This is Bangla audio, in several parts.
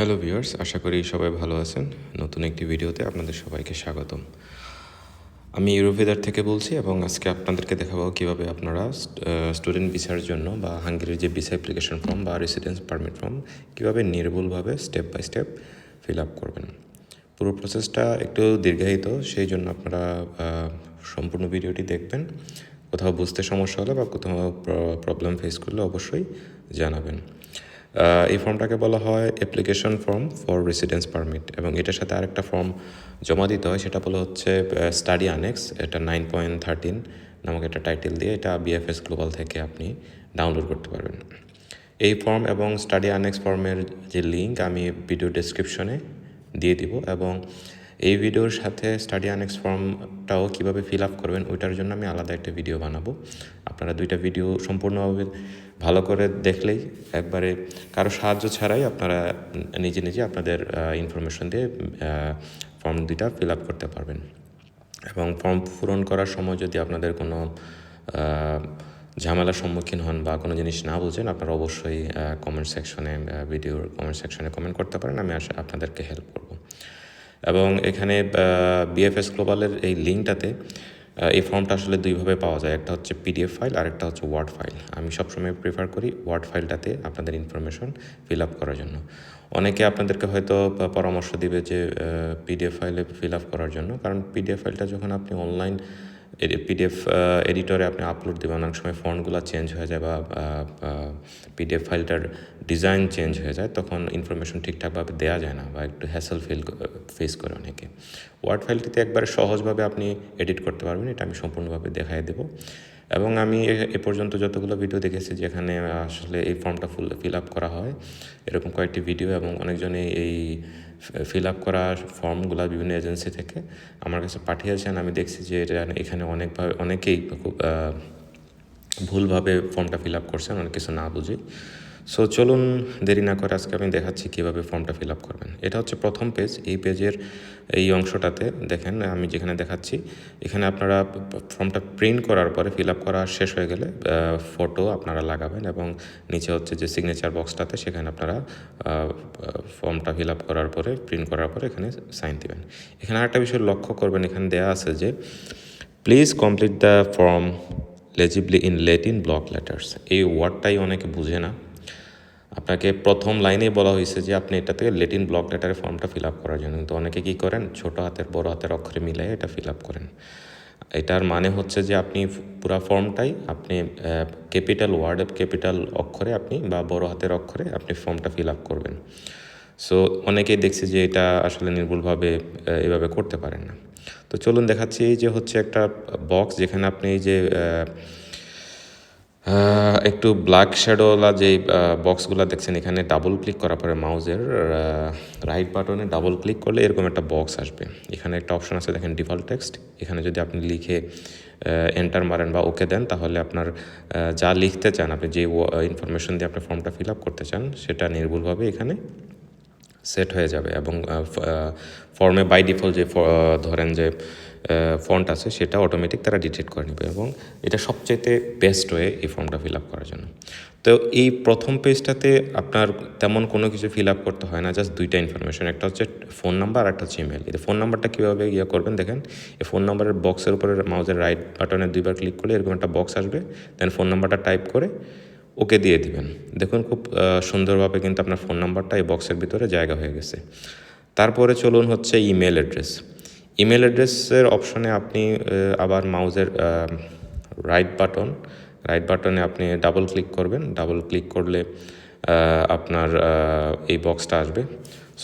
হ্যালো ভিউয়ার্স আশা করি সবাই ভালো আছেন। নতুন একটি ভিডিওতে আপনাদের সবাইকে স্বাগতম। আমি ইউরোভেদার থেকে বলছি এবং আজকে আপনাদেরকে দেখাবো কীভাবে আপনারা স্টুডেন্ট ভিসার জন্য বা হাঙ্গেরির যে ভিসা অ্যাপ্লিকেশন ফর্ম বা রেসিডেন্স পারমিট ফর্ম কীভাবে নির্ভুলভাবে step by step fill up করবেন। পুরো প্রসেসটা একটু দীর্ঘায়িত, সেই জন্য আপনারা সম্পূর্ণ ভিডিওটি দেখবেন। কোথাও বুঝতে সমস্যা হলে বা কোথাও প্রবলেম ফেস করলে অবশ্যই জানাবেন। এই ফর্মটাকে বলা হয় application form for residence permit এবং এটার সাথে আরেকটা ফর্ম জমা দিতে হয়, সেটা বলা হচ্ছে স্টাডি আনেক্স এটা নাইন পয়েন্ট থার্টিন নামক একটা টাইটেল দিয়ে এটা বিএফএস গ্লোবাল থেকে আপনি ডাউনলোড করতে পারবেন। এই ফর্ম এবং স্টাডি আনেক্স ফর্মের যে লিঙ্ক আমি ভিডিও ডেসক্রিপশনে দিয়ে দিব এবং এই ভিডিওর সাথে স্টাডি আনেক্স ফর্মটাও কীভাবে ফিল আপ করবেন, ওইটার জন্য আমি আলাদা একটা ভিডিও বানাবো। আপনারা দুইটা ভিডিও সম্পূর্ণভাবে ভালো করে দেখলেই একবারে কারও সাহায্য ছাড়াই আপনারা নিজে নিজে আপনাদের ইনফরমেশন দিয়ে ফর্ম দুইটা ফিল আপ করতে পারবেন। এবং ফর্ম পূরণ করার সময় যদি আপনাদের কোনো ঝামেলার সম্মুখীন হন বা কোনো জিনিস না বুঝেন, আপনারা অবশ্যই কমেন্ট সেকশনে ভিডিওর কমেন্ট সেকশনে কমেন্ট করতে পারেন, আমি আশা আপনাদেরকে হেল্প করব। এবং এখানে বিএফএস গ্লোবালের এই লিঙ্কটাতে এই ফর্মটা আসলে দুইভাবে পাওয়া যায়। একটা হচ্ছে পিডিএফ ফাইল আর একটা হচ্ছে ওয়ার্ড ফাইল আমি সবসময় প্রেফার করি ওয়ার্ড ফাইলটাতে আপনাদের ইনফরমেশন ফিল আপ করার জন্য। অনেকে আপনাদেরকে হয়তো পরামর্শ দিবে যে পিডিএফ ফাইলে ফিল আপ করার জন্য। কারণ পিডিএফ ফাইলটা যখন আপনি অনলাইন পিডিএফ এডিটরে আপনি আপলোড দেবেন। অনেক সময় ফন্টগুলো চেঞ্জ হয়ে যায় বা পিডিএফ ফাইলটার ডিজাইন চেঞ্জ হয়ে যায়, তখন ইনফরমেশন ঠিকঠাকভাবে দেওয়া যায় না বা একটু হ্যাসেল ফিল ফেস করে অনেকে। ওয়ার্ড ফাইলটিতে একবারে সহজভাবে আপনি এডিট করতে পারবেন, এটা আমি সম্পূর্ণভাবে দেখাই দেবো। এবং আমি এ- পর্যন্ত যতগুলো ভিডিও দেখেছি যেখানে আসলে এই ফর্মটা ফুল ফিল আপ করা হয়, এরকম কয়েকটি ভিডিও এবং অনেকজনে এই ফিল আপ করা ফর্মগুলো বিভিন্ন এজেন্সি থেকে আমার কাছে পাঠিয়েছেন। আমি দেখছি যে এটা এখানে অনেকভাবে, অনেকেই খুব ভুলভাবে ফর্মটা ফিল আপ করছেন, অনেক কিছু না বুঝে সো চলুন দেরি না করে আজকে আমি দেখাচ্ছি কীভাবে ফর্মটা ফিল আপ করবেন। এটা হচ্ছে প্রথম পেজ। এই পেজের এই অংশটাতে দেখেন, আমি যেখানে দেখাচ্ছি, এখানে আপনারা ফর্মটা প্রিন্ট করার পরে ফিল আপ করা শেষ হয়ে গেলে ফটো আপনারা লাগাবেন এবং নিচে হচ্ছে যে সিগনেচার বক্সটাতে সেখানে আপনারা ফর্মটা ফিল আপ করার পরে, প্রিন্ট করার পরে এখানে সাইন দিবেন। এখানে আরেকটা বিষয় লক্ষ্য করবেন, এখানে দেয়া আছে যে please complete the form legibly in Latin block letters এই ওয়ার্ডটাই অনেকে বুঝে না। আপনাকে প্রথম লাইনেই বলা হয়েছে যে আপনি এটা থেকে লেটিন ব্লক লেটারে ফর্মটা ফিল আপ করার জন্য। কিন্তু অনেকে কী করেন? ছোট হাতের, বড় হাতের অক্ষরে মিলাই এটা ফিল আপ করেন। এটার মানে হচ্ছে যে আপনি পুরা ফর্মটাই আপনি ক্যাপিটাল ওয়ার্ড ক্যাপিটাল অক্ষরে আপনি বা বড় হাতের অক্ষরে আপনি ফর্মটা ফিল আপ করবেন। সো অনেকেই দেখছি যে এটা আসলে নির্ভুলভাবে এভাবে করতে পারেন না। তো চলুন দেখাচ্ছি এই যে হচ্ছে একটা বক্স যেখানে আপনি এই যে একটু ব্ল্যাক শ্যাডোওয়ালা যে বক্সগুলো দেখছেন, এখানে ডাবল ক্লিক করার পরে মাউজের রাইট বাটনে ডাবল ক্লিক করলে এরকম একটা বক্স আসবে। এখানে একটা অপশন আছে, দেখেন ডিফল্ট টেক্সট এখানে যদি আপনি লিখে এন্টার মারেন বা ওকে দেন, তাহলে আপনার যা লিখতে চান, আপনি যে ইনফরমেশন দিয়ে আপনার ফর্মটা ফিল আপ করতে চান, সেটা নির্ভুলভাবে এখানে সেট হয়ে যাবে এবং ফর্মে বাই ডিফল্ট যে ধরেন যে ফন্ট আছে, সেটা অটোমেটিক তারা ডিটেক্ট করে নেবে এবং এটা সবচেয়ে বেস্ট ওয়ে এই ফর্মটা ফিল আপ করার জন্য। তো এই প্রথম পেজটাতে আপনার তেমন কোনো কিছু ফিল আপ করতে হয় না জাস্ট দুইটা ইনফরমেশন একটা হচ্ছে ফোন নাম্বার আর একটা হচ্ছে ইমেল এই ফোন নাম্বারটা কীভাবে ইয়ে করবেন দেখেন, এই ফোন নাম্বারের বক্সের উপরে মাউজের রাইট বাটনে দুইবার ক্লিক করলে এরকম একটা বক্স আসবে দেন ফোন নাম্বারটা টাইপ করে ওকে দিয়ে দিবেন। দেখুন খুব সুন্দরভাবে কিন্তু আপনার ফোন নাম্বারটা এই বক্সের ভিতরে জায়গা হয়ে গেছে। তারপরে চলুন হচ্ছে ইমেল অ্যাড্রেস ইমেল অ্যাড্রেসের অপশনে আপনি আবার মাউজের রাইট বাটন রাইট বাটনে আপনি ডাবল ক্লিক করবেন। ডাবল ক্লিক করলে আপনার এই বক্সটা আসবে।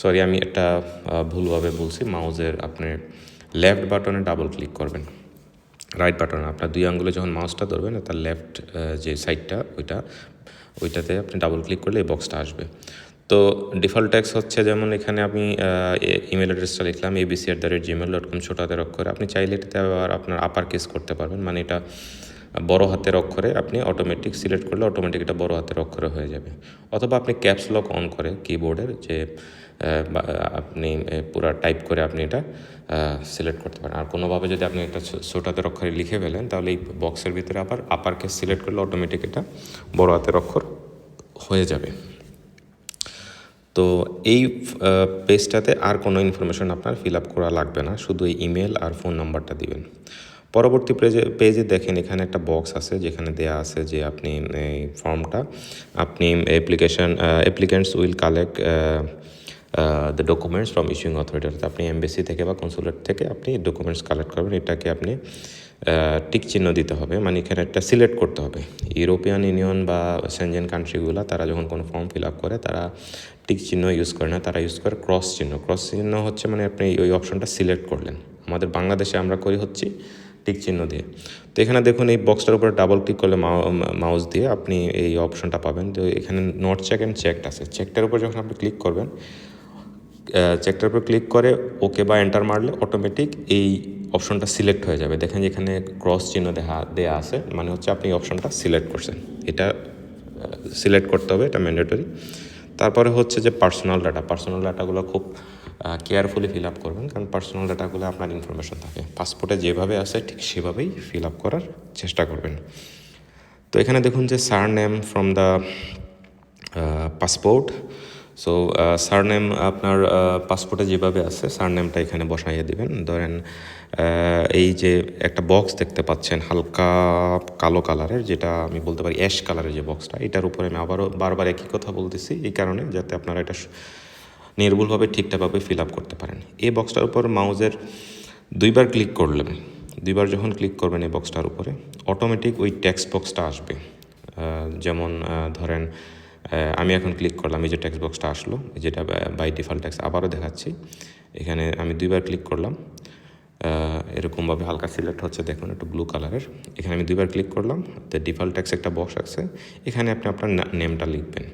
সরি আমি একটা ভুলভাবে বলছি। মাউজের আপনি লেফট বাটনে ডাবল ক্লিক করবেন। রাইট বাটন আপনার দুই আঙ্গুলে যখন মাউসটা ধরবেন, তার লেফট যে সাইডটা ওইটা, ওইটাতে আপনি ডাবল ক্লিক করলে এই বক্সটা আসবে। তো ডিফল্ট ট্যাক্স হচ্ছে যেমন এখানে আমি ইমেল অ্যাড্রেসটা লিখলাম ABC at the rate Gmail dot com ছোটো হাতের অক্ষরে। আপনি চাইলে এটাতে আবার আপনার আপার কেস করতে পারবেন। মানে এটা বড় হাতের অক্ষরে আপনি অটোমেটিক সিলেক্ট করলে অটোমেটিক এটা বড় হাতের অক্ষরে হয়ে যাবে। অথবা আপনি ক্যাপস লক অন করে কিবোর্ডের যে আপনি পুরা টাইপ করে আপনি এটা সিলেক্ট করতে পারেন। আর কোনোভাবে যদি আপনি একটা ছো- ছোট হাতের অক্ষরে লিখে ফেলেন, তাহলে এই বক্সের ভিতরে আবার আপার কেস সিলেক্ট করলে অটোমেটিক এটা বড় হাতের অক্ষর হয়ে যাবে। তো এই পেজটাতে আর কোনো ইনফরমেশন আপনার ফিল আপ করা লাগবে না। শুধু এই ইমেল আর ফোন নাম্বারটা দিবেন। পরবর্তী পেজে পেজে দেখেন এখানে একটা বক্স আছে, যেখানে দেয়া আছে যে আপনি, এই ফর্মটা আপনি application applicants will collect the documents from issuing authority অর্থাৎ আপনি এমবেসি থেকে বা কনসুলেট থেকে আপনি ডকুমেন্টস কালেক্ট করবেন। এটাকে আপনি টিক চিহ্ন দিতে হবে। মানে এখানে একটা সিলেক্ট করতে হবে। ইউরোপিয়ান ইউনিয়ন বা সেনজেন কান্ট্রিগুলো তারা যখন কোনো ফর্ম ফিল আপ করে, তারা টিক চিহ্ন ইউজ করে না, তারা ইউজ করে ক্রস চিহ্ন। ক্রস চিহ্ন হচ্ছে মানে আপনি ওই অপশনটা সিলেক্ট করলেন। আমাদের বাংলাদেশে আমরা করি হচ্ছে টিক চিহ্ন দিয়ে। তো এখানে দেখুন এই বক্সটার উপরে ডাবল ক্লিক করলে মাউস দিয়ে আপনি এই অপশনটা পাবেন। তো এখানে নট চেক অ্যান্ড চেকড আছে। চেকটার উপর যখন আপনি ক্লিক করবেন চেকটার উপর ক্লিক করে ওকে বা এন্টার মারলে অটোমেটিক এই অপশনটা সিলেক্ট হয়ে যাবে। দেখেন যেখানে ক্রস চিহ্ন দেখা দেয়া আছে। মানে হচ্ছে আপনি অপশনটা সিলেক্ট করছেন। এটা সিলেক্ট করতে হবে, এটা ম্যান্ডেটরি তারপরে হচ্ছে যে পার্সোনাল ডাটা পার্সোনাল ডাটাগুলো খুব কেয়ারফুলি ফিল আপ করবেন কারণ পার্সোনাল ডাটাগুলো আপনার ইনফরমেশন থাকে। পাসপোর্টে যেভাবে আছে ঠিক সেভাবেই ফিল আপ করার চেষ্টা করবেন। তো এখানে দেখুন যে surname from the passport so surname আপনার পাসপোর্টে যেভাবে আছে সারনেমটা এখানে বসাইয়ে দিবেন। ধরেন এই যে একটা বক্স দেখতে পাচ্ছেন, হালকা কালো কালারের, যেটা আমি বলতে পারি অ্যাশ কালারের যে বক্সটা এটার উপরে আমি আবারও বারবার একই কথা বলতেছি, এই কারণে যাতে আপনারা এটা নির্ভুলভাবে, ঠিকঠাকভাবে ফিল আপ করতে পারেন। এই বক্সটার উপর মাউজের দুইবার ক্লিক করলেন, দুইবার যখন ক্লিক করবেন এই বক্সটার উপরে অটোমেটিক ওই টেক্সট বক্সটা আসবে। যেমন ধরেন আমি এখন ক্লিক করলাম, এই যে টেক্সট বক্সটা আসলো, যেটা বাই ডিফল্ট টেক্সট আবারও দেখাচ্ছি। এখানে আমি দুইবার ক্লিক করলাম। এরকমভাবে হালকা সিলেক্ট হচ্ছে, দেখুন একটু ব্লু কালারের এখানে আমি দুইবার ক্লিক করলাম তো ডিফল্ট ট্যাক্স একটা বক্স আছে। এখানে আপনি আপনার নেমটা লিখবেন।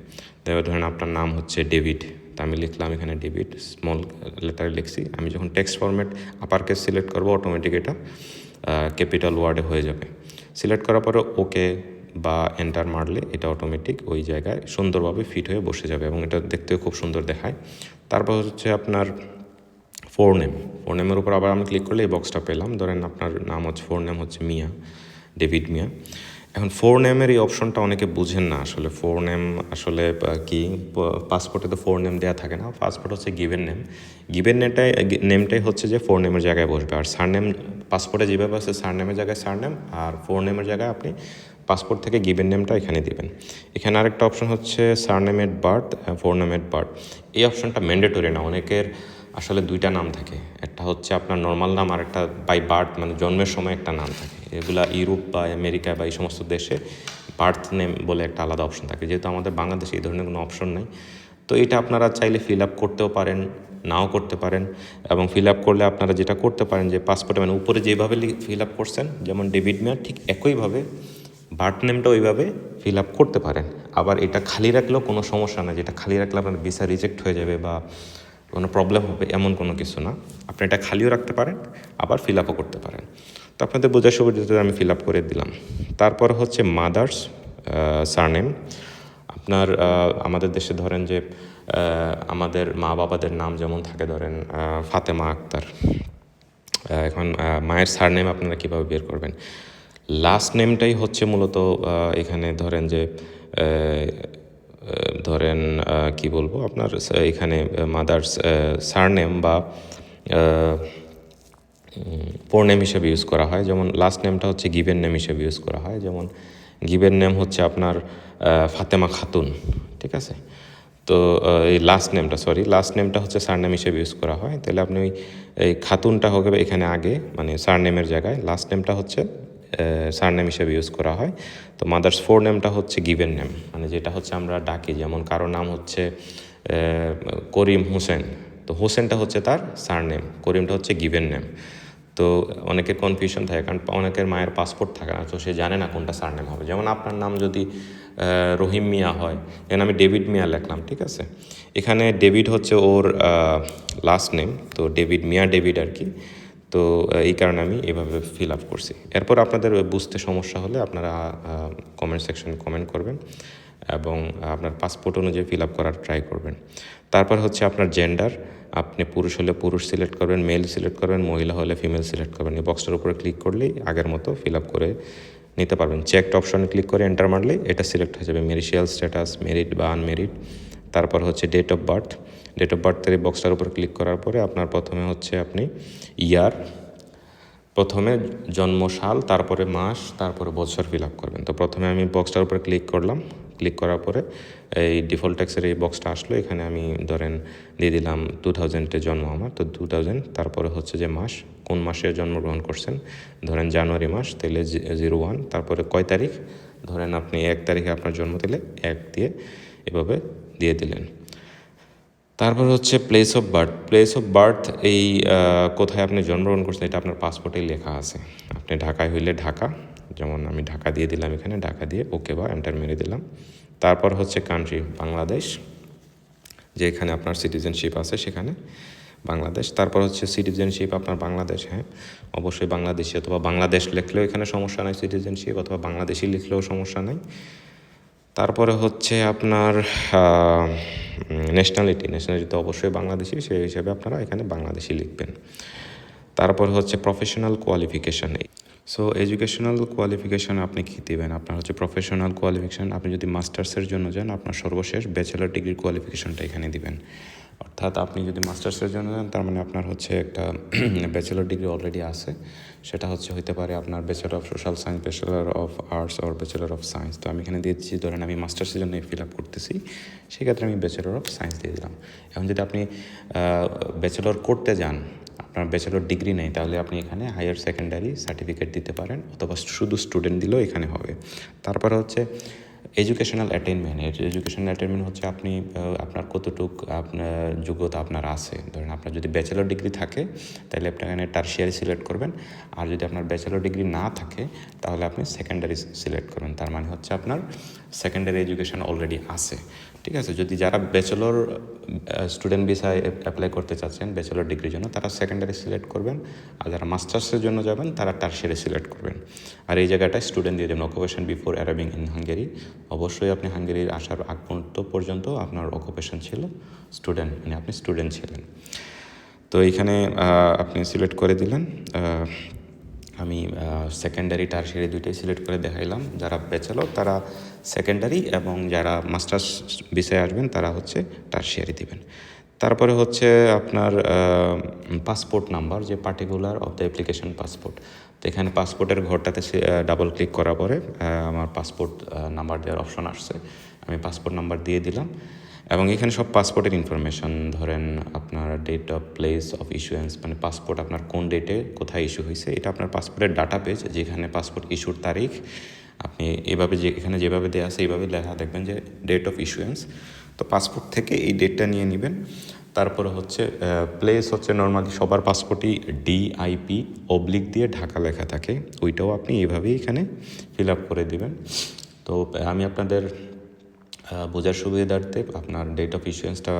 তারপর ধরেন আপনার নাম হচ্ছে ডেভিড তা আমি লিখলাম এখানে ডেভিড স্মল লেটারে লিখছি। আমি যখন text format upper case select করব অটোমেটিক এটা ক্যাপিটাল ওয়ার্ডে হয়ে যাবে। সিলেক্ট করার পরে ওকে বা এন্টার মারলে এটা অটোমেটিক ওই জায়গায় সুন্দরভাবে ফিট হয়ে বসে যাবে এবং এটা দেখতেও খুব সুন্দর দেখায়। তারপর হচ্ছে আপনার ফোর নেম ফোর নেমের উপর আবার আমি ক্লিক করলে এই বক্সটা পেলাম। ধরেন আপনার নাম হচ্ছে ফোর নেম হচ্ছে মিয়া ডেভিড মিয়া। এখন ফোর নেমের এই অপশনটা অনেকে বুঝেন না আসলে। ফোর নেম আসলে কি? পাসপোর্টে তো ফোর নেম দেওয়া থাকে না। পাসপোর্ট হচ্ছে গিভেন নেম গিভেন নেমটাই নেমটাই হচ্ছে যে ফোর নেমের জায়গায় বসবে। আর সার নেম পাসপোর্টে যেভাবে আছে সার নেমের জায়গায় সার নেম আর ফোর নেমের জায়গায় আপনি পাসপোর্ট থেকে গিভেন নেমটা এখানে দিবেন। এখানে আরেকটা অপশন হচ্ছে surname at birth forename at birth এই অপশনটা ম্যান্ডেটরি না। অনেকের আসলে দুইটা নাম থাকে। একটা হচ্ছে আপনার নর্মাল নাম আর একটা বাই বার্থ মানে জন্মের সময় একটা নাম থাকে। এগুলা ইউরোপ বা আমেরিকা বা এই সমস্ত দেশে বার্থ নেম বলে একটা আলাদা অপশন থাকে। যেহেতু আমাদের বাংলাদেশে এই ধরনের কোনো অপশন নেই। তো এটা আপনারা চাইলে ফিল আপ করতেও পারেন, নাও করতে পারেন। এবং ফিল আপ করলে আপনারা যেটা করতে পারেন যে পাসপোর্টে মানে উপরে যেভাবে ফিল আপ করছেন, যেমন ডেভিড মেয়ার ঠিক একইভাবে বার্থ নেমটা ওইভাবে ফিল আপ করতে পারেন। আবার এটা খালি রাখলেও কোনো সমস্যা না যেটা খালি রাখলে আপনার ভিসা রিজেক্ট হয়ে যাবে বা কোনো প্রবলেম হবে এমন কোনো কিছু না। আপনি এটা খালিও রাখতে পারেন, আবার ফিল আপও করতে পারেন। তো আপনাদের বোঝার সুবিধাতে আমি ফিল আপ করে দিলাম। তারপর হচ্ছে মাদার্স সারনেম আপনার আমাদের দেশে ধরেন যে আমাদের মা বাবাদের নাম যেমন থাকে, ধরেন ফাতেমা আক্তার। এখন মায়ের সারনেম আপনারা কীভাবে বের করবেন? লাস্ট নেমটাই হচ্ছে মূলত এখানে ধরেন যে ধরেন কি বলব আপনার এখানে মাদার্স সারনেম বা নেম হিসেবে ইউজ করা হয়। যেমন লাস্ট নেমটা হচ্ছে গিভেন নেম হিসেবে ইউজ করা হয়। যেমন গিভেন নেম হচ্ছে আপনার ফাতেমা খাতুন, ঠিক আছে? তো এই লাস্ট নেমটা সরি লাস্ট নেমটা হচ্ছে সারনেম হিসেবে ইউজ করা হয়। তাহলে আপনি ওই, এই খাতুনটা হবে এখানে আগে মানে সারনেমের জায়গায়। লাস্ট নেমটা হচ্ছে সারনেম হিসেবে ইউজ করা হয়। তো মাদার্স ফোর নেমটা হচ্ছে গিভেন নেম মানে যেটা হচ্ছে আমরা ডাকি। যেমন কারও নাম হচ্ছে করিম হোসেন। তো হোসেনটা হচ্ছে তার সারনেম করিমটা হচ্ছে গিভেন নেম তো অনেকের কনফিউশন থাকে, কারণ অনেকের মায়ের পাসপোর্ট থাকে না, তো সে জানে না কোনটা সারনেম হবে। যেমন আপনার নাম যদি রহিম মিয়া হয় এখানে আমি ডেভিড মিয়া লিখলাম, ঠিক আছে? এখানে ডেভিড হচ্ছে ওর লাস্ট নেম তো ডেভিড, মিয়া ডেভিড আর কি। তো এই কারণে আমি এভাবে ফিল আপ করছি। এরপর আপনাদের বুঝতে সমস্যা হলে আপনারা কমেন্ট সেকশনে কমেন্ট করবেন এবং আপনার পাসপোর্ট অনুযায়ী ফিল আপ করার ট্রাই করবেন। তারপর হচ্ছে আপনার জেন্ডার আপনি পুরুষ হলে পুরুষ সিলেক্ট করবেন মেল সিলেক্ট করবেন, মহিলা হলে ফিমেল সিলেক্ট করবেন। এই বক্সটার উপরে ক্লিক করলেই আগের মতো ফিল আপ করে নিতে পারবেন। চেকড অপশনে ক্লিক করে এন্টার মারলেই এটা সিলেক্ট হয়ে যাবে। মেরিশিয়াল স্ট্যাটাস মেরিট বা আনমেরিট তারপর হচ্ছে date of birth date of বার্থের এই বক্সটার উপর ক্লিক করার পরে আপনার প্রথমে হচ্ছে আপনি ইয়ার প্রথমে জন্ম সাল তারপরে মাস, তারপরে বছর ফিল আপ করবেন। তো প্রথমে আমি বক্সটার উপর ক্লিক করলাম। ক্লিক করার পরে এই ডিফল্ট ট্যাক্সের এই বক্সটা আসলো। এখানে আমি ধরেন দিয়ে দিলাম টু থাউজেন্ডে জন্ম আমার। তো টু থাউজেন্ড তারপরে হচ্ছে যে মাস, কোন মাসে জন্মগ্রহণ করছেন? ধরেন জানুয়ারি মাস, তাহলে জিরো ওয়ান তারপরে কয় তারিখ? ধরেন আপনি এক তারিখে আপনার জন্ম দিলে এক দিয়ে এভাবে দিয়ে দিলেন। তারপর হচ্ছে place of birth place of birth এই কোথায় আপনি জন্মগ্রহণ করছেন এটা আপনার পাসপোর্টেই লেখা আছে। আপনি ঢাকায় হইলে ঢাকা, যেমন আমি ঢাকা দিয়ে দিলাম এখানে, ঢাকা দিয়ে ওকে বা এন্টার মেরে দিলাম। তারপর হচ্ছে কান্ট্রি বাংলাদেশ যে এখানে আপনার সিটিজেনশিপ আছে সেখানে বাংলাদেশ। তারপর হচ্ছে সিটিজেনশিপ আপনার বাংলাদেশ হ্যাঁ। অবশ্যই বাংলাদেশি অথবা বাংলাদেশ লিখলেও এখানে সমস্যা নাই সিটিজেনশিপ অথবা বাংলাদেশি লিখলেও সমস্যা নাই। তারপরে হচ্ছে আপনার ন্যাশনালিটি ন্যাশনালিটি তো অবশ্যই বাংলাদেশি, সেই হিসাবে আপনারা এখানে বাংলাদেশি লিখবেন। তারপর হচ্ছে professional qualification so educational qualification আপনি কী দেবেন? আপনার হচ্ছে প্রফেশনাল কোয়ালিফিকেশান আপনি যদি মাস্টার্সের জন্য যান, আপনার সর্বশেষ ব্যাচেলার ডিগ্রির কোয়ালিফিকেশানটা এখানে দিবেন। অর্থাৎ আপনি যদি মাস্টার্সের জন্য যান, তার মানে আপনার হচ্ছে একটা ব্যাচেলার ডিগ্রি অলরেডি আছে। সেটা হচ্ছে হতে পারে আপনার bachelor of social science bachelor of arts or bachelor of science তো আমি এখানে দিয়েছি ধরেন আমি মাস্টার্সের জন্য ফিল আপ করতেছি, সেক্ষেত্রে আমি ব্যাচেলার অফ সায়েন্স দিয়ে দিলাম। এখন যদি আপনি ব্যাচেলর করতে যান, আপনার ব্যাচেলর ডিগ্রি নেই, তাহলে আপনি এখানে হায়ার সেকেন্ডারি সার্টিফিকেট দিতে পারেন, অথবা শুধু স্টুডেন্ট দিলেও এখানে হবে। তারপরে হচ্ছে এডুকেশনাল অ্যাটেনমেন্ট এডুকেশনাল অ্যাটেনমেন্ট হচ্ছে আপনি আপনার কতটুক আপনার যোগ্যতা আপনার আছে। ধরেন আপনার যদি ব্যাচেলর ডিগ্রি থাকে, তাহলে আপনি এখানে টার্সিয়ারি সিলেক্ট করবেন। আর যদি আপনার ব্যাচেলর ডিগ্রি না থাকে, তাহলে আপনি সেকেন্ডারি সিলেক্ট করবেন। তার মানে হচ্ছে আপনার সেকেন্ডারি এডুকেশন অলরেডি আছে। ঠিক আছে, যদি যারা ব্যাচেলর স্টুডেন্ট ভিসায় অ্যাপ্লাই করতে চাচ্ছেন ব্যাচেলর ডিগ্রির জন্য, তারা সেকেন্ডারি সিলেক্ট করবেন, আর যারা মাস্টার্সের জন্য যাবেন, তারা টার্সিয়ারি সিলেক্ট করবেন। আর এই স্টুডেন্ট দিয়ে দেবেন occupation before arriving in Hungary অবশ্যই আপনি হাঙ্গেরির আসার আগ পর্যন্ত আপনার অকুপেশন ছিল স্টুডেন্ট মানে আপনি স্টুডেন্ট ছিলেন। তো এইখানে আপনি সিলেক্ট করে দিলেন আমি সেকেন্ডারি টার্সিয়ারি দুইটাই সিলেক্ট করে দেখাইলাম। যারা ব্যাচেলর তারা সেকেন্ডারি এবং যারা মাস্টার্স বিষয়ে আসবেন, তারা হচ্ছে টার্সিয়ারি দিবেন। তারপরে হচ্ছে আপনার পাসপোর্ট নাম্বার যে particular of the application passport তো এখানে পাসপোর্টের ঘরটাতে ডাবল ক্লিক করার পরে আমার পাসপোর্ট নাম্বার দেওয়ার অপশন আসছে। আমি পাসপোর্ট নাম্বার দিয়ে দিলাম। এবং এখানে সব পাসপোর্টের ইনফরমেশন ধরেন আপনার date of place of issuance মানে পাসপোর্ট আপনার কোন ডেটে কোথায় ইস্যু হয়েছে, এটা আপনার পাসপোর্টের ডাটা পেজ যেখানে পাসপোর্ট ইস্যুর তারিখ, আপনি এভাবে যে, এখানে যেভাবে দেওয়া আছে এইভাবে লেখা দেখবেন যে ডেট অফ ইস্যুয়েন্স তো পাসপোর্ট থেকে এই ডেটটা নিয়ে নেবেন। তারপরে হচ্ছে প্লেস হচ্ছে নর্মালি সবার পাসপোর্টই ডিআইপি অবলিক দিয়ে ঢাকা লেখা থাকে। ওইটাও আপনি এইভাবেই এখানে ফিল আপ করে দিবেন। তো আমি আপনাদের বোঝার সুবিধার্থে আপনার ডেট অফ ইস্যুয়েন্সটা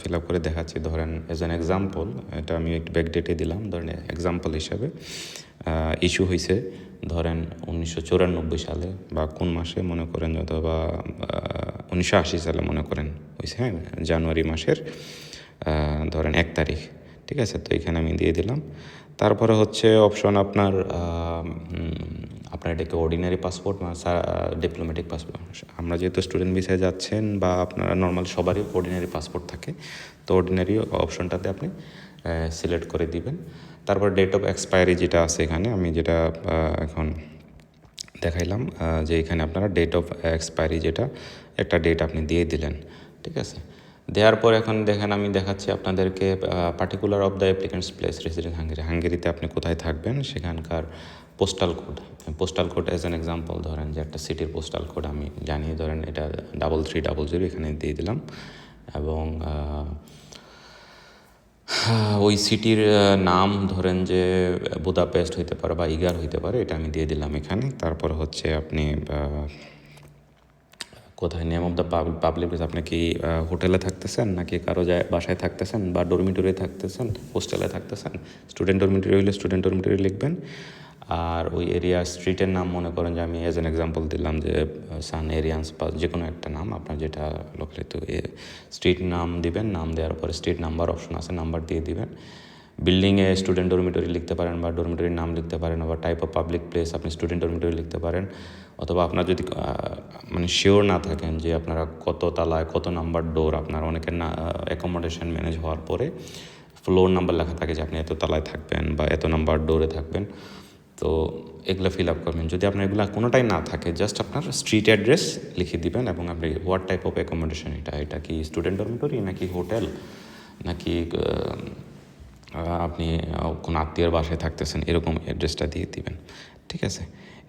ফিল আপ করে দেখাচ্ছি। ধরেন এজ অ্যান এক্সাম্পল এটা আমি একটু ব্যাক ডেটে দিলাম। ধরেন এক্সাম্পল হিসাবে ইস্যু হয়েছে ধরেন, উনিশশো চুরানব্বই সালে বা কোন মাসে মনে করেন, অথবা উনিশশো আশি সালে মনে করেন হয়েছে হ্যাঁ জানুয়ারি মাসের ধরেন, এক তারিখ। ঠিক আছে? তো এখানে আমি দিয়ে দিলাম। তারপরে হচ্ছে অপশন আপনার আপনার এটাকে অর্ডিনারি পাসপোর্ট ডিপ্লোম্যাটিক পাসপোর্ট আমরা যেহেতু স্টুডেন্ট ভিসায় যাচ্ছেন বা আপনার নর্মাল সবারই অর্ডিনারি পাসপোর্ট থাকে, তো অর্ডিনারি অপশনটাতে আপনি সিলেক্ট করে দিবেন। তারপর ডেট অফ এক্সপায়ারি যেটা আছে এখানে, আমি যেটা এখন দেখাইলাম যে এখানে আপনারা ডেট অফ এক্সপায়ারি যেটা, একটা ডেট আপনি দিয়ে দিলেন, ঠিক আছে? দেওয়ার পর এখন দেখেন আমি দেখাচ্ছি আপনাদেরকে particular of the applicants place resident Hungary হাঙ্গেরিতে আপনি কোথায় থাকবেন, সেখানকার postal code postal code as an example ধরেন যে একটা সিটির পোস্টাল কোড আমি জানি ধরেন এটা ডাবল থ্রি ডাবল জিরো এখানে দিয়ে দিলাম। এবং ওই সিটির নাম ধরেন যে বুদাপেস্ট হইতে পারে বা ইগার হইতে পারে, এটা আমি দিয়ে দিলাম এখানে। তারপর হচ্ছে আপনি কোথায়? Name of the public place আপনি কি হোটেলে থাকতেছেন নাকি কারও যায়, বাসায় থাকতেছেন বা ডরমিটরি থাকতেছেন হোস্টেলে থাকতেছেন? স্টুডেন্ট ডরমিটরি হলে স্টুডেন্ট ডরমিটরি লিখবেন। আর ওই এরিয়া স্ট্রিটের নাম মনে করেন যে আমি এজ অ্যান এক্সাম্পল দিলাম যে সান এরিয়ান্স বা যে কোনো একটা নাম, আপনার যেটা লোকালিত স্ট্রিট নাম দিবেন, নাম দেওয়ার পরে স্ট্রিট নাম্বার অপশন আছে নাম্বার দিয়ে দিবেন। বিল্ডিংয়ে স্টুডেন্ট ডরমিটরি লিখতে পারেন বা ডরমিটরির নাম লিখতে পারেন বা টাইপ অফ পাবলিক প্লেস আপনি স্টুডেন্ট ডরমিটরি লিখতে পারেন। অথবা আপনার যদি মানে শিওর না থাকেন যে আপনারা কত তালায় কত নাম্বার ডোর আপনার অনেকের না অ্যাকোমোডেশন ম্যানেজ হওয়ার পরে ফ্লোর নাম্বার লেখা থাকে যে আপনি এত তালায় থাকবেন বা এত নাম্বার ডোরে থাকবেন। তো এগুলো ফিল আপ করবেন। যদি আপনার এগুলো কোনোটাই না থাকে জাস্ট আপনার স্ট্রিট অ্যাড্রেস লিখে দিবেন এবং আপনি হোয়াট টাইপ অফ অ্যাকোমোডেশন এটা এটা কি স্টুডেন্ট ডরমিটরি নাকি হোটেল নাকি আপনি কোনো আত্মীয়ের বাসায় থাকতেছেন, এরকম অ্যাড্রেসটা দিয়ে দিবেন। ঠিক আছে?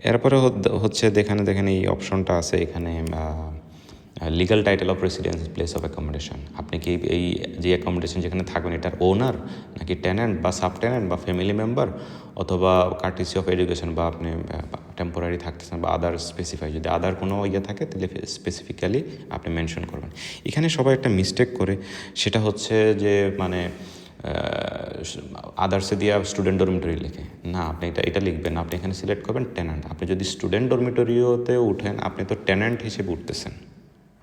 এরপরে হচ্ছে যেখানে দেখেন এই অপশনটা আছে এখানে legal title of residence place of accommodation আপনি কি এই যে অ্যাকোমোডেশন যেখানে থাকবেন, এটার ওনার নাকি টেন্যান্ট বা সাব টেন্যান্ট বা ফ্যামিলি মেম্বার অথবা কার্টিসি অফ এডুকেশন বা আপনি টেম্পোরারি থাকতেছেন বা আদার স্পেসিফাই যদি আদার কোনো ইয়ে থাকে, তাহলে স্পেসিফিক্যালি আপনি মেনশন করবেন। এখানে সবাই একটা মিস্টেক করে, সেটা হচ্ছে যে মানে আদার্সে দিয়া স্টুডেন্ট ডরমিটরি লিখে। না, আপনি এটা এটা লিখবেন আপনি এখানে সিলেক্ট করবেন টেন্যান্ট আপনি যদি স্টুডেন্ট ডরমিটরিওতে উঠেন, আপনি তো টেন্যান্ট হিসেবে উঠতেছেন।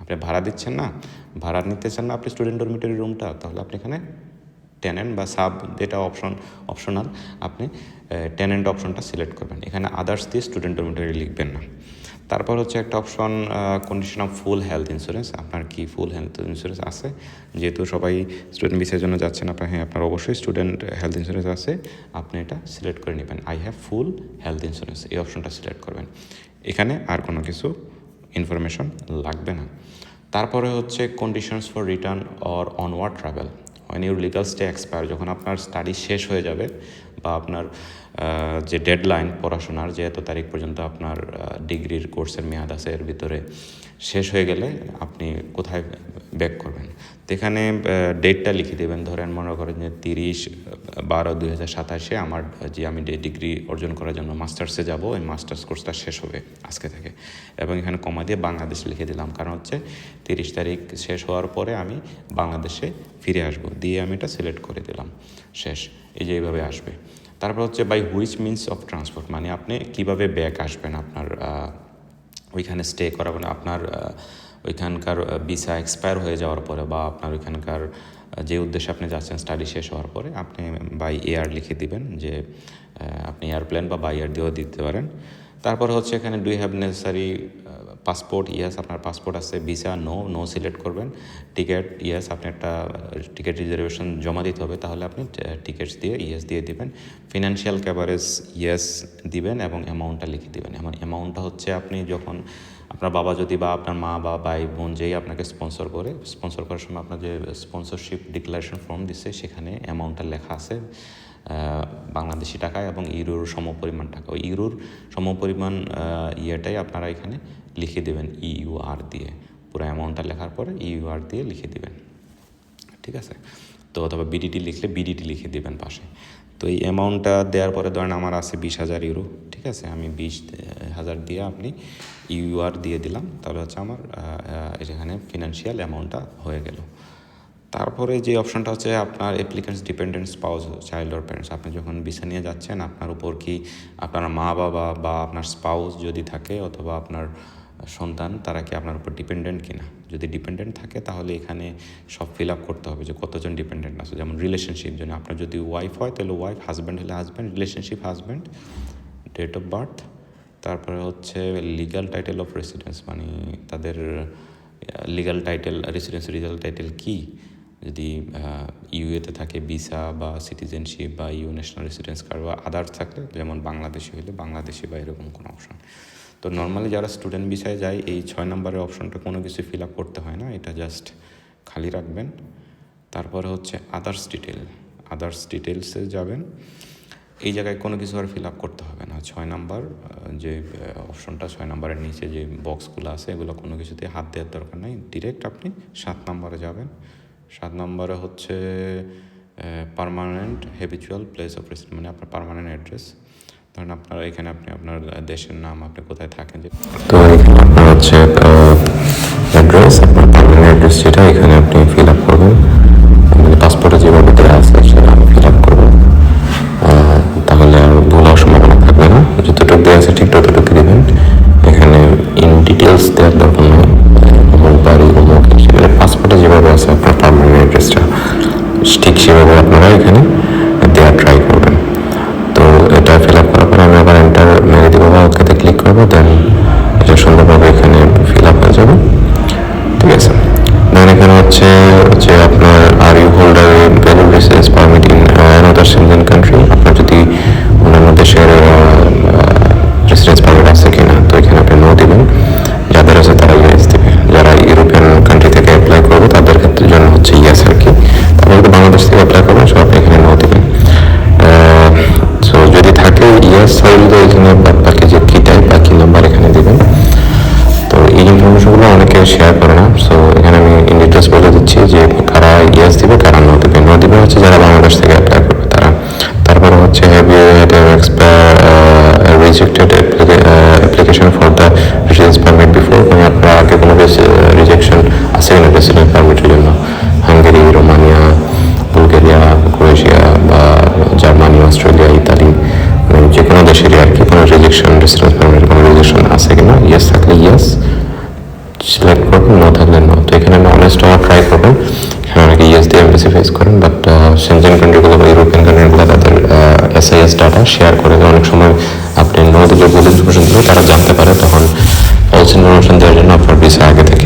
আপনি ভাড়া দিচ্ছেন না, ভাড়া নিতে চান না আপনি স্টুডেন্ট ডরমিটরি রুমটা তাহলে আপনি এখানে টেনেন্ট বা সাব যেটা অপশন অপশনাল আপনি টেনেন্ট অপশনটা সিলেক্ট করবেন। এখানে আদার্স দিয়ে স্টুডেন্ট ডরমিটরি লিখবেন না। তারপর হচ্ছে একটা option condition of full health insurance আপনার কি ফুল হেলথ ইন্স্যুরেন্স আছে? যেহেতু সবাই স্টুডেন্ট ভিসার জন্য যাচ্ছেন আপনার হ্যাঁ আপনার অবশ্যই স্টুডেন্ট হেলথ ইন্স্যুরেন্স আছে। আপনি এটা সিলেক্ট করে নেবেন। I have full health insurance এই অপশনটা সিলেক্ট করবেন। এখানে আর কোনো কিছু ইনফরমেশন লাগবে না। তারপরে হচ্ছে conditions for return or onward travel when your legal stay expire যখন আপনার স্টাডি শেষ হয়ে যাবে বা আপনার যে ডেডলাইন পড়াশোনার যে এত তারিখ পর্যন্ত আপনার ডিগ্রির কোর্সের মেয়াদ আছে, এর ভিতরে শেষ হয়ে গেলে আপনি কোথায় ব্যাক করবেন? তো এখানে ডেটটা লিখে দেবেন। ধরেন মনে করেন যে তিরিশ বারো দুই হাজার সাতাশে আমার যে আমি ডিগ্রি অর্জন করার জন্য মাস্টার্সে যাব ওই মাস্টার্স কোর্সটা শেষ হবে আজকে থেকে। এবং এখানে কমা দিয়ে বাংলাদেশ লিখে দিলাম। কারণ হচ্ছে তিরিশ তারিখ শেষ হওয়ার পরে আমি বাংলাদেশে ফিরে আসব। দিয়ে আমি এটা সিলেক্ট করে দিলাম। শেষ। এই যে এইভাবে আসবে। তারপর হচ্ছে by which means of transport মানে আপনি কীভাবে ব্যাক আসবেন আপনার ওইখানে স্টে করা মানে আপনার ওইখানকার ভিসা এক্সপায়ার হয়ে যাওয়ার পরে বা আপনার ওইখানকার যে উদ্দেশ্যে আপনি যাচ্ছেন স্টাডি শেষ হওয়ার পরে আপনি বাই এয়ার লিখে দিবেন যে আপনি এয়ারপ্লেন বা বাই এয়ার দিয়েও দিতে পারেন। তারপর হচ্ছে এখানে do have necessary passport yes আপনার পাসপোর্ট আছে ভিসা নো নো সিলেক্ট করবেন। টিকিট ইয়াস আপনি একটা টিকিট রিজার্ভেশন জমা দিতে হবে, তাহলে আপনি টিকিটস দিয়ে ইয়েস দিয়ে দিবেন। ফিনান্সিয়াল ক্যাভারেজ ইয়েস দিবেন এবং অ্যামাউন্টটা লিখে দিবেন। এমন অ্যামাউন্টটা হচ্ছে আপনি যখন আপনার বাবা যদি বা আপনার মা বা ভাই বোন যেই আপনাকে স্পন্সর করে স্পন্সর করার সময় আপনার যে স্পন্সরশিপ ডিক্লারেশন ফর্ম দিচ্ছে সেখানে অ্যামাউন্টটা লেখা আছে বাংলাদেশি টাকায় এবং ইউরোর সমপরিমাণ টাকা। ওই ইউরোর সমপরিমাণ ইয়েটাই আপনারা এখানে লিখে দেবেন ইউআর দিয়ে। পুরো অ্যামাউন্টটা লেখার পরে ইউআর দিয়ে লিখে দিবেন। ঠিক আছে? তো অথবা বিডিটি লিখলে বিডিটি লিখে দিবেন পাশে। তো এই অ্যামাউন্টটা দেওয়ার পরে ধরেন আমার আছে বিশ হাজার ইউরো ঠিক আছে? আমি বিশ হাজার দিয়ে আপনি ইউআর দিয়ে দিলাম, তাহলে হচ্ছে আমার এখানে ফিনান্সিয়াল অ্যামাউন্টটা হয়ে গেল। তারপরে যে অপশনটা হচ্ছে আপনার applicants dependent spouse child or parents আপনি যখন ভিসা নিয়ে যাচ্ছেন, আপনার উপর কি আপনার মা বাবা বা আপনার স্পাউস যদি থাকে, অথবা আপনার সন্তান, তারা কি আপনার উপর ডিপেন্ডেন্ট কিনা? যদি ডিপেন্ডেন্ট থাকে, তাহলে এখানে সব ফিল আপ করতে হবে যে কতজন ডিপেন্ডেন্ট আছে। যেমন রিলেশনশিপ জন্য আপনার যদি ওয়াইফ হয়, তাহলে ওয়াইফ হাজব্যান্ড হলে husband relationship husband date of birth তারপরে হচ্ছে লিগাল টাইটেল অফ রেসিডেন্স মানে তাদের legal title residence legal title কি? যদি ইউএতে থাকে ভিসা বা সিটিজেনশিপ বা ইউ ন্যাশনাল রেসিডেন্স কার্ড বা আদার্স থাকলে, যেমন বাংলাদেশি হলে বাংলাদেশি বা এরকম কোনো অপশন তো নর্মালি যারা স্টুডেন্ট বিষয়ে যায়, এই ছয় নম্বরের অপশনটা কোনো কিছু ফিল আপ করতে হয় না, এটা জাস্ট খালি রাখবেন। তারপরে হচ্ছে আদার্স ডিটেল আদার্স ডিটেলসে যাবেন। এই জায়গায় কোনো কিছু আর ফিল আপ করতে হবে না। ছয় নাম্বার যে অপশনটা ছয় নাম্বারের নিচে যে বক্সগুলো আছে, এগুলো কোনো কিছুতে হাত দেওয়ার দরকার নেই। ডিরেক্ট আপনি সাত নম্বরে যাবেন। সাত নম্বরে হচ্ছে permanent habitual place of residence মানে আপনার পারমানেন্ট অ্যাড্রেস ধরেন আপনার এখানে আপনি আপনার দেশের নাম আপনি কোথায় থাকেন তো এখানে আপনার হচ্ছে অ্যাড্রেস আপনার অ্যাড্রেস যেটা, এখানে আপনি শেয়ার করে না সো এখানে আমি ইন ডিটেলস বলে দিচ্ছি যে কারা ইয়াস দিবে কারা নো দিবে নো দিবে হচ্ছে যারা বাংলাদেশ থেকে অ্যাপ্লাই করবে তারা। তারপরে হচ্ছে have you had expire rejected Schengen কান্ট্রিগুলো বা ইউরোপিয়ান কান্ট্রিগুলো তাদের এসআইএস ডাটা শেয়ার করে অনেক সময় আপনি নো দিলে ভুল ইনফরমেশন দিলে তারা জানতে পারে, তখন ফলস ইনফরমেশন দেওয়ার জন্য আপনার ভিসা আগে থেকে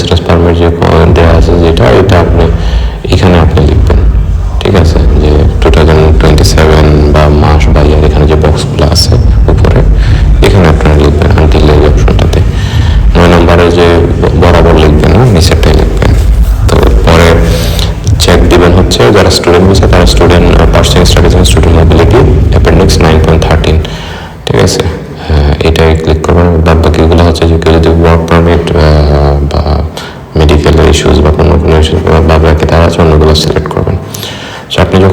ফর পারমিট যে দেওয়া আছে যেটা এটা আপনি এখানে আপনি লিখবেন। ঠিক আছে? যে টু টোয়েন্টি সেভেন বা মাস বা ইয়ার এখানে যে বক্সগুলো আছে উপরে এখানে আপনারা লিখবেন আনটিল এই অপশনটাতে নয় নম্বরে যে বরাবর লিখবেন না নিচেরটাই লিখবেন। তো পরে চেক দিবেন হচ্ছে যারা স্টুডেন্ট ভিসা তারা student personal studies and student mobility appendix nine point thirteen ঠিক আছে? আহ, এটাই ক্লিক করবেন। বাদ বাকিগুলো হচ্ছে যে কেউ যদি ওয়ার্ক পারমিট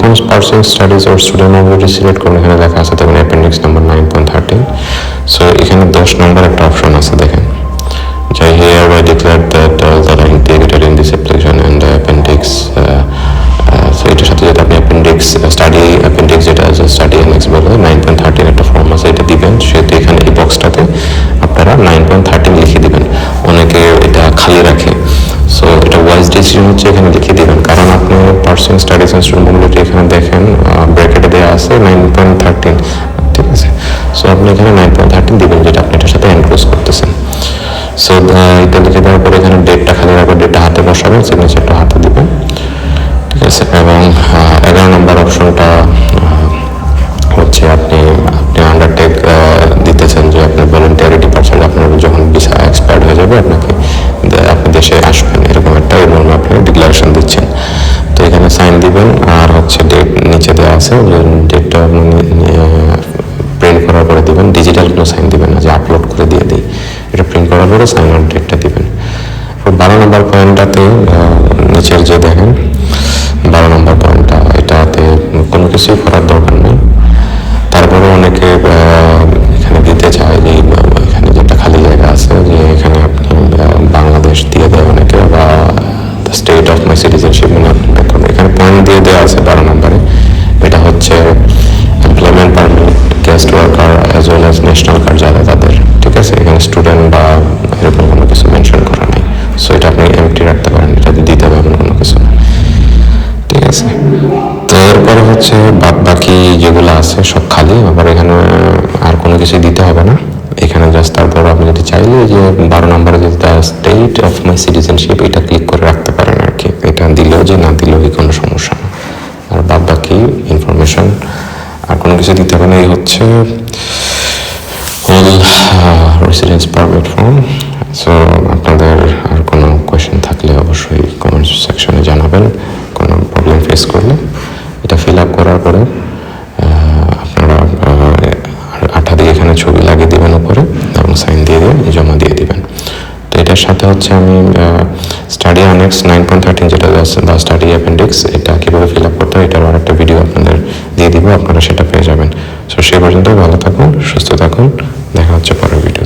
সো আপনি যখন পার্সোনাল স্টাডিজ ওর সিলেক্ট করবেন এখানে লেখা আছে তখন appendix number nine point thirteen so এখানে দশ নম্বর একটা অপশন আছে দেখেন। I hereby declare that all that are integrated in this application and the appendix uh, uh, এটার সাথে যেটা আপনি অ্যাপেন্ডিক্স স্টাডি অ্যাপেন্ডিক্স যেটা আছে স্টাডি অ্যানেক্স বলে নাইন পয়েন্ট থার্টিন একটা ফর্ম আছে এটা দিবেন। সেহেতু এখানে এই বক্সটাতে আপনারা নাইন পয়েন্ট থার্টিন লিখে দিবেন। অনেকে এটা খালি রাখে। সো এটা ওয়াইজ ডিসিশন হচ্ছে এখানে লিখে দিবেন কারণ আপনি person studies and student mobility এখানে দেখেন ব্র্যাকেটে দেওয়া আছে নাইন পয়েন্ট থার্টিন ঠিক আছে? সো আপনি এখানে নাইন পয়েন্ট থার্টিন দিবেন, যেটা আপনি এটার সাথে এনক্লোজ করতেছেন। সো এটা লিখে দেওয়ার পরে এখানে ডেটটা খালি রাখবেন ডেটটা হাতে বসাবেন সিগনেচারটা হাতে দেবেন, ঠিক আছে? এবং এগারো নম্বর অপশনটা হচ্ছে আপনি আপনি আন্ডারটেক দিতেছেন যে আপনি ভলেন্টিয়ারি ডিপার্চার আপনার যখন ভিসা এক্সপায়ার্ড হয়ে যাবে, আপনাকে আপনি দেশে আসবেন, এরকম একটা এবং আপনি ডিক্লারেশন দিচ্ছেন। দিবেন আর হচ্ছে ডেট নিচে দেওয়া আছে ডেটটা আপনি প্রিন্ট করার পরে দিবেন। ডিজিটাল কোনো সাইন দিবেন না, যে আপলোড করে দিয়ে দিই। এটা প্রিন্ট করার পরে সাইন আউট ডেটটা দিবেন। বারো নম্বর পয়েন্টটাতে নিচের যে দেখেন দ্য অফ মাই সিটিজেনশিপ এটা ক্লিক করে রাখতে পারেন আর কি। এটা দিলেও যে না দিলেও কোনো সমস্যা না। আর বাদ বাকি ইনফরমেশন আর কোনো কিছু দিতে হবে না। এই হচ্ছে whole residence permit form so এটার সাথে হচ্ছে আমি study annex nine point thirteen যেটা আছে, বা স্টাডি অ্যাপেন্ডিক্স এটা কীভাবে ফিল আপ করতে হয়, এটার একটা ভিডিও আপনাদের দিয়ে দিব, আপনারা সেটা পেয়ে যাবেন। সো সে পর্যন্ত ভালো থাকুন, সুস্থ থাকুন, দেখা হচ্ছে পরের ভিডিওতে